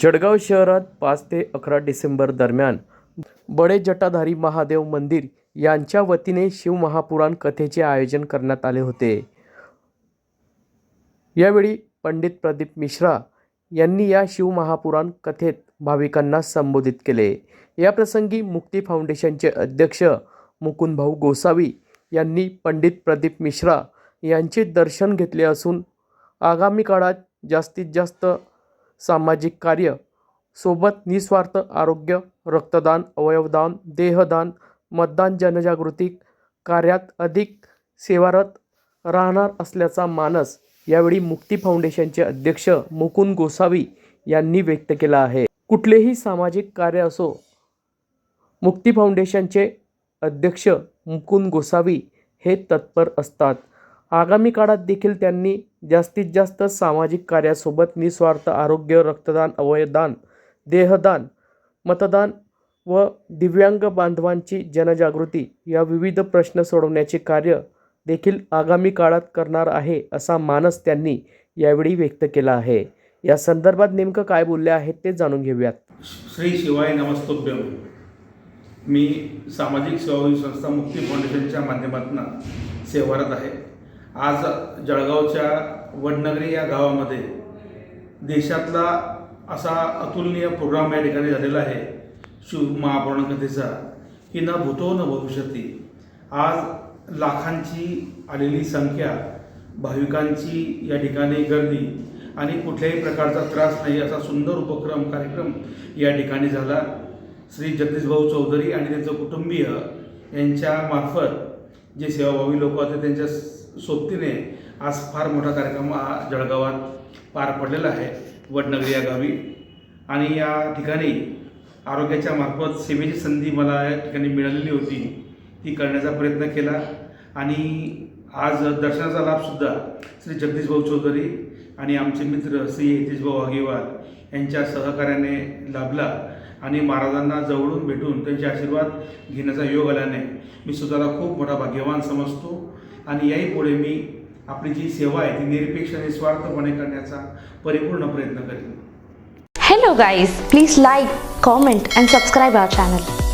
जळगाव शहरात पाच ते अकरा डिसेंबर दरम्यान बडे जटाधारी महादेव मंदिर यांच्या वतीने शिवमहापुराण कथेचे आयोजन करण्यात आले होते. यावेळी पंडित प्रदीप मिश्रा यांनी या शिवमहापुराण कथेत भाविकांना संबोधित केले. याप्रसंगी मुक्ती फाउंडेशनचे अध्यक्ष मुकुंदभाऊ गोसावी यांनी पंडित प्रदीप मिश्रा यांचे दर्शन घेतले असून आगामी काळात जास्तीत जास्त सामाजिक कार्य सोबत निस्वार्थ आरोग्य रक्तदान अवयवदान देहदान मतदान जनजागृती कार्यात अधिक सेवारत राहणार असल्याचा मानस यावेळी मुक्ती फाउंडेशनचे अध्यक्ष मुकुंद गोसावी यांनी व्यक्त केला आहे. कुठलेही सामाजिक कार्य असो मुक्ती फाउंडेशनचे अध्यक्ष मुकुंद गोसावी हे तत्पर असतात. आगामी काळात देखील त्यांनी जास्तीत जास्त सामाजिक कार्यासोबत निस्वार्थ आरोग्य रक्तदान अवयदान देहदान मतदान व दिव्यांग बांधवांची जनजागृती या विविध प्रश्न सोडवण्याचे कार्य देखील आगामी काळात करणार आहे असा मानस त्यांनी यावेळी व्यक्त केला आहे. या संदर्भात नेमकं काय बोलले आहेत ते जाणून घेऊयात. श्री शिवाय नमस्तोभ्यम. मी सामाजिक सेवाभावी संस्था मुक्ती फाउंडेशनच्या माध्यमातून सेवारत आहे. आज जळगावच्या वडनगरी या गावामध्ये देशातला असा अतुलनीय प्रोग्राम या ठिकाणी झालेला आहे. शिव महापौर्णकथेचा की न भूतो न भविष्यती. आज लाखांची आलेली संख्या भाविकांची या ठिकाणी गर्दी आणि कुठल्याही प्रकारचा त्रास नाही असा सुंदर उपक्रम कार्यक्रम या ठिकाणी झाला. श्री जगदीशभाऊ चौधरी आणि त्यांचं कुटुंबीय यांच्या मार्फत जे सेवाभावी लोक होते त्यांच्या सोबतीने आज फार मोठा कार्यक्रम हा जळगावात पार पडलेला आहे वडनगरी या गावी. आणि या ठिकाणी आरोग्याच्या मार्फत सेवेची संधी मला या ठिकाणी मिळालेली होती ती करण्याचा प्रयत्न केला. आणि आज दर्शनाचा लाभसुद्धा श्री जगदीशभाऊ चौधरी आणि आमचे मित्र श्री यतीशभाऊ आगेवाल यांच्या सहकार्याने लाभला आणि महाराजांना जवळून भेटून त्यांचे आशीर्वाद घेण्याचा योग आल्याने मी स्वतःला खूप मोठा भाग्यवान समजतो. आणि याही पुढे मी आपली जी सेवा आहे ती निरपेक्ष आणि स्वार्थपणे करण्याचा परिपूर्ण प्रयत्न करेन. Hello guys please like comment and subscribe our channel